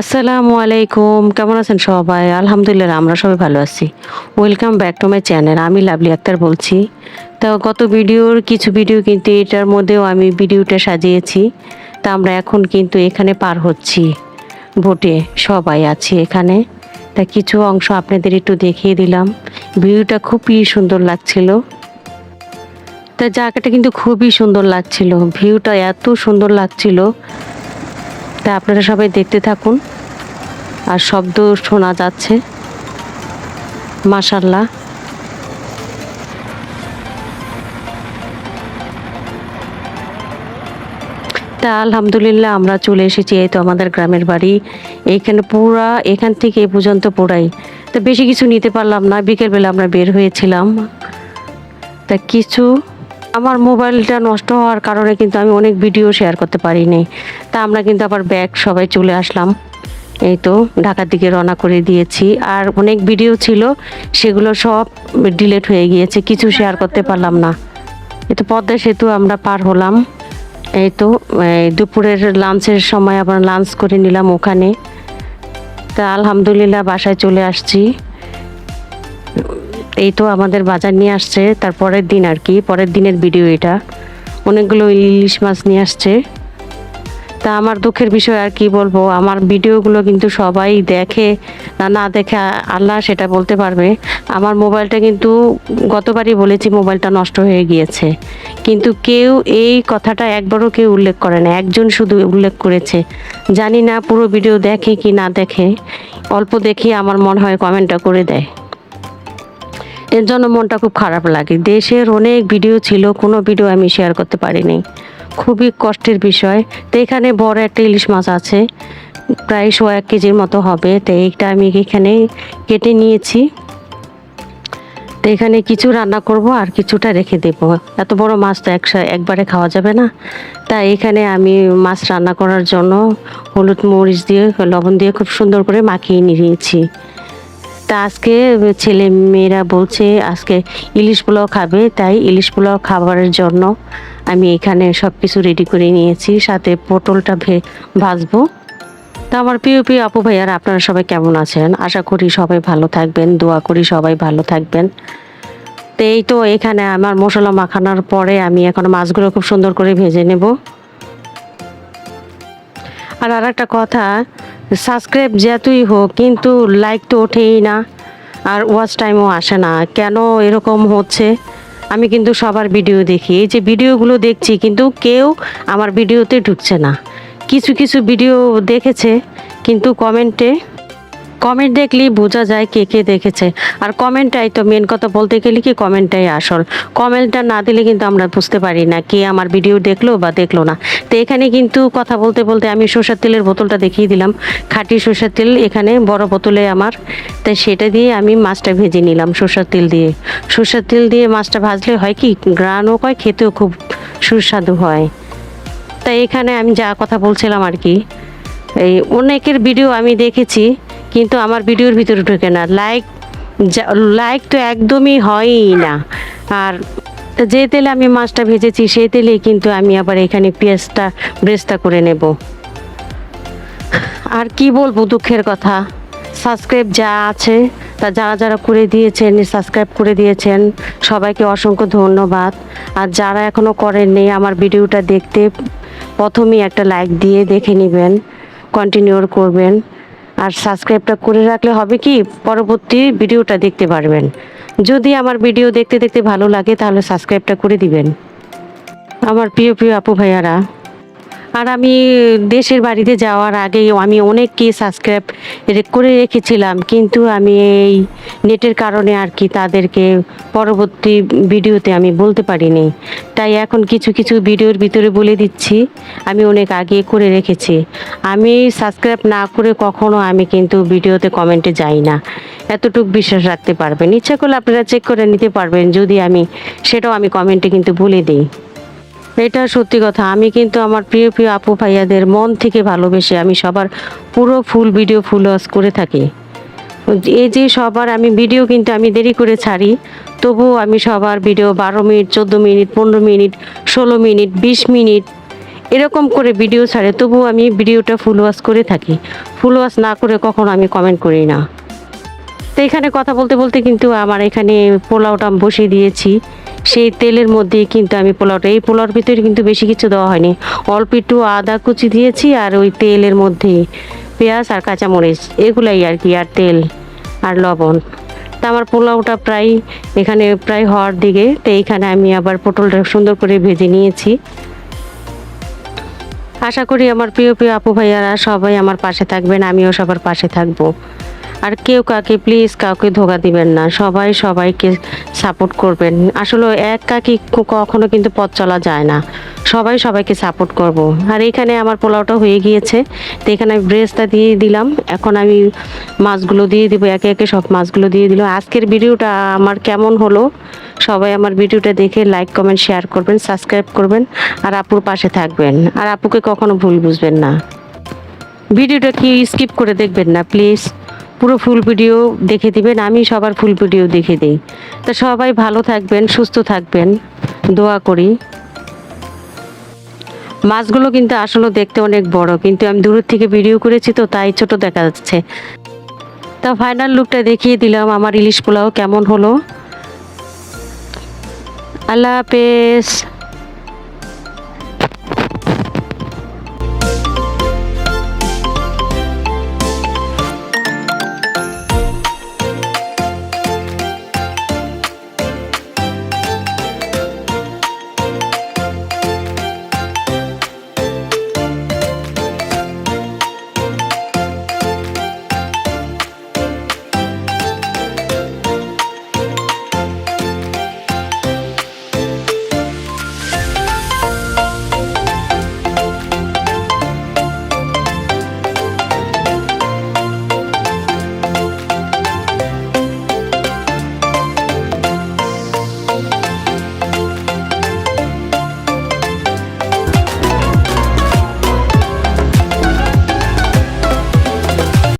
আসসালামু আলাইকুম। কেমন আছেন সবাই? আলহামদুলিল্লাহ, আমরা সবাই ভালো আছি। Welcome back to my channel আমি লাভলি আক্তার বলছি। তো গত ভিডিওর কিছু ভিডিও কিন্তু এটার মধ্যেও আমি ভিডিওটা সাজিয়েছি। তা আমরা এখন কিন্তু এখানে পার হচ্ছি। ভোটে সবাই আছি এখানে। তা কিছু অংশ আপনাদের একটু দেখিয়ে দিলাম। ভিউটা খুবই সুন্দর লাগছিল। তা জায়গাটা কিন্তু খুবই সুন্দর লাগছিল। ভিউটা এত সুন্দর লাগছিল। তা আপনারা সবাই দেখতে থাকুন। আর শব্দ শোনা যাচ্ছে। মাশাল্লাহ তা আলহামদুলিল্লাহ আমরা চলে এসেছি, এই তো আমাদের গ্রামের বাড়ি। এইখানে পুরা, এখান থেকে এ পর্যন্ত পুরাই। তা বেশি কিছু নিতে পারলাম না, বিকেলবেলা আমরা বের হয়েছিলাম। তা কিছু আমার মোবাইলটা নষ্ট হওয়ার কারণে কিন্তু আমি অনেক ভিডিও শেয়ার করতে পারিনি। তা আমরা কিন্তু আবার ব্যাগ সবাই চলে আসলাম। এই তো ঢাকার দিকে রওনা করে দিয়েছি। আর অনেক ভিডিও ছিল, সেগুলো সব ডিলেট হয়ে গিয়েছে, কিছু শেয়ার করতে পারলাম না। এই তো পদ্মা সেতু আমরা পার হলাম। এই তো দুপুরের লাঞ্চের সময় আবার লাঞ্চ করে নিলাম ওখানে। তা আলহামদুলিল্লাহ বাসায় চলে আসছি। এই তো আমাদের বাজার নিয়ে আসছে, তার পরের দিন আর কি, পরের দিনের ভিডিও এটা। অনেকগুলো ইলিশ মাছ নিয়ে আসছে। তা আমার দুঃখের বিষয় আর কি বলব, আমার ভিডিওগুলো কিন্তু সবাই দেখে না না দেখে আল্লাহ সেটা বলতে পারবে। আমার মোবাইলটা কিন্তু গতবারই বলেছি মোবাইলটা নষ্ট হয়ে গিয়েছে। কিন্তু কেউ এই কথাটা একবারও কেউ উল্লেখ করে না, একজন শুধু উল্লেখ করেছে। জানি না পুরো ভিডিও দেখে কি না দেখে, অল্প দেখি আমার মনে হয় কমেন্টটা করে দেয়। এর জন্য মনটা খুব খারাপ লাগে। দেশের অনেক ভিডিও ছিল, কোনো ভিডিও আমি শেয়ার করতে পারিনি। খুবই কষ্টের বিষয়। তো এখানে বড় একটা ইলিশ মাছ আছে, প্রায় শো এক কেজির মতো হবে। তো এইটা আমি এখানে কেটে নিয়েছি। তো এখানে কিছু রান্না করব আর কিছুটা রেখে দেব। এত বড় মাছ তো একসা একবারে খাওয়া যাবে না। তাই এখানে আমি মাছ রান্না করার জন্য হলুদ মরিচ দিয়ে, লবণ দিয়ে খুব সুন্দর করে মাখিয়ে নিয়েছি। তা আজকে ছেলে মেয়েরা বলছে, আজকে ইলিশ পোলাও খাবে, তাই ইলিশ পোলাও খাবারের জন্য আমি এখানে সব কিছু রেডি করে নিয়েছি, সাথে পটলটা ভে, ভাজবো। তা আমার প্রিয় প্রিয় আপু ভাইয়ারা, আপনারা সবাই কেমন আছেন? আশা করি সবাই ভালো থাকবেন, দোয়া করি সবাই ভালো থাকবেন। তো এই তো এখানে আমার মশলা মাখানোর পরে আমি এখন মাছগুলো খুব সুন্দর করে ভেজে নেব। আর আর একটা কথা সাবস্ক্রাইব যেতই হোক, কিন্তু লাইক তো ওঠেই না। আর ওয়াচ টাইমও আসে না। কেন এরকম হচ্ছে? আমি কিন্তু সবার ভিডিও দেখি। এই যে ভিডিওগুলো দেখছি, কিন্তু কেউ আমার ভিডিওতে ঢুকছে না। কিছু কিছু ভিডিও দেখেছে, কিন্তু কমেন্টে কমেন্ট দেখলেই বোঝা যায় কে কে দেখেছে। আর কমেন্টটাই তো মেন কথা বলতে গেলে কি কমেন্টটাই আসল। কমেন্টটা না দিলে কিন্তু আমরা বুঝতে পারি না কে আমার ভিডিও দেখল বা দেখল না। তো এখানে কিন্তু কথা বলতে বলতে আমি সরষের তেলের বোতলটা দেখিয়ে দিলাম। খাঁটি সরষের তেল এখানে, বড় বোতলে আমার। তাই সেটা দিয়ে আমি মাছটা ভেজে নিলাম সরষের তেল দিয়ে। সরষের তেল দিয়ে মাছটা ভাজলে হয় কি গ্রানও হয়, খেতেও খুব সুস্বাদু হয়। তাই এখানে আমি যা কথা বলছিলাম আর কি, এই অনেকের ভিডিও আমি দেখেছি। কিন্তু আমার ভিডিওর ভিতরে ঢোকে না। লাইক লাইক তো একদমই হয়ই না। আর যে তেলে আমি মাছটা ভেজেছি, সেই তেলেই কিন্তু আমি আবার এখানে পেঁয়াজটা, ব্রেস্তা করে নেব। আর কি বলব দুঃখের কথা? সাবস্ক্রাইব যা আছে, তা যারা যারা করে দিয়েছেন সাবস্ক্রাইব করে দিয়েছেন, সবাইকে অসংখ্য ধন্যবাদ। আর যারা এখনও করেননি আমার ভিডিওটা দেখতে, প্রথমেই একটা লাইক দিয়ে দেখে নেবেন কন্টিনিউ করবেন। আর সাবস্ক্রাইবটা করে রাখলে হবে কি? পরবর্তী ভিডিওটা দেখতে পারবেন। যদি আমার ভিডিও দেখতে দেখতে ভালো লাগে, তাহলে সাবস্ক্রাইবটা করে দিবেন। আমার প্রিয় প্রিয় আপু ভাইয়ারা আর আমি দেশের বাড়িতে যাওয়ার আগেই আমি অনেককে সাবস্ক্রাইব করে রেখেছিলাম। কিন্তু আমি এই নেটের কারণে আর কি তাদেরকে পরবর্তী ভিডিওতে আমি বলতে পারিনি। তাই এখন কিছু কিছু ভিডিওর ভিতরে বলে দিচ্ছি, আমি অনেক আগে করে রেখেছি। আমি সাবস্ক্রাইব না করে কখনো আমি কিন্তু ভিডিওতে কমেন্টে যাই না। এতটুকু বিশ্বাস রাখতে পারবেন। ইচ্ছা করলে আপনারা চেক করে নিতে পারবেন। যদি আমি সেটাও আমি কমেন্টে কিন্তু বলে দিই। এটা সত্যি কথা। আমি কিন্তু আমার প্রিয় প্রিয় আপু ভাইয়াদের মন থেকে ভালোবেসে আমি সবার পুরো ফুল ভিডিও, ফুল ওয়াশ করে থাকি। এই যে সবার আমি ভিডিও কিন্তু আমি দেরি করে ছাড়ি, তবুও আমি সবার ভিডিও বারো মিনিট, চোদ্দ মিনিট, পনেরো মিনিট, ষোলো মিনিট, বিশ মিনিট এরকম করে ভিডিও ছাড়ে তবু আমি ভিডিওটা ফুল ওয়াশ করে থাকি। ফুল ওয়াশ না করে কখনো আমি কমেন্ট করি না। তো এখানে কথা বলতে বলতে কিন্তু আমার এখানে পোলাওটা বসিয়ে দিয়েছি। সেই তেলের মধ্যে কিন্তু আমি পোলাওটা, এই পোলাওর ভিতরে কিন্তু বেশি কিছু দেওয়া হয়নি। অল্প একটু আদা কুচি দিয়েছি আর ওই তেলের মধ্যে পেঁয়াজ আর কাঁচামরিচ, এগুলাই আর কি, আর তেল আর লবণ। তা আমার পোলাওটা প্রায়, এখানে প্রায় হওয়ার দিকে, তো এইখানে আমি আবার পটলটা সুন্দর করে ভেজে নিয়েছি। আশা করি আমার প্রিয় প্রিয় আপু ভাইয়ারা সবাই আমার পাশে থাকবেন, আমিও সবার পাশে থাকব। আর কেউ কাকে প্লিজ কাউকে ধোকা দিবেন না। সবাই সবাইকে সাপোর্ট করবেন। আসলে এক কাকি কখনো কিন্তু পথ চলা যায় না। সবাই সবাইকে সাপোর্ট করব। আর এখানে আমার পোলাওটা হয়ে গিয়েছে। তো এখানে আমি ব্রেসটা দিয়ে দিলাম। এখন আমি মাছগুলো দিয়ে দিব। একে একে সব মাছগুলো দিয়ে দিল। আজকের ভিডিওটা আমার কেমন হলো? সবাই আমার ভিডিওটা দেখে লাইক কমেন্ট শেয়ার করবেন সাবস্ক্রাইব করবেন। আর আপুর পাশে থাকবেন। আর আপুকে কখনো ভুল বুঝবেন না। ভিডিওটা কি স্কিপ করে দেখবেন না প্লিজ পুরো ফুল ভিডিও দেখে দিবেন, আমি সবার ফুল ভিডিও দেখে দিই। তা সবাই ভালো থাকবেন, সুস্থ থাকবেন, দোয়া করি। মাছগুলো কিন্তু আসলে দেখতে অনেক বড়, কিন্তু আমি দূরের থেকে ভিডিও করেছি তো তাই ছোট দেখা যাচ্ছে। তা ফাইনাল লুকটা দেখিয়ে দিলাম, আমার ইলিশ পোলাও কেমন হলো। আল্লাহ হাফেজ।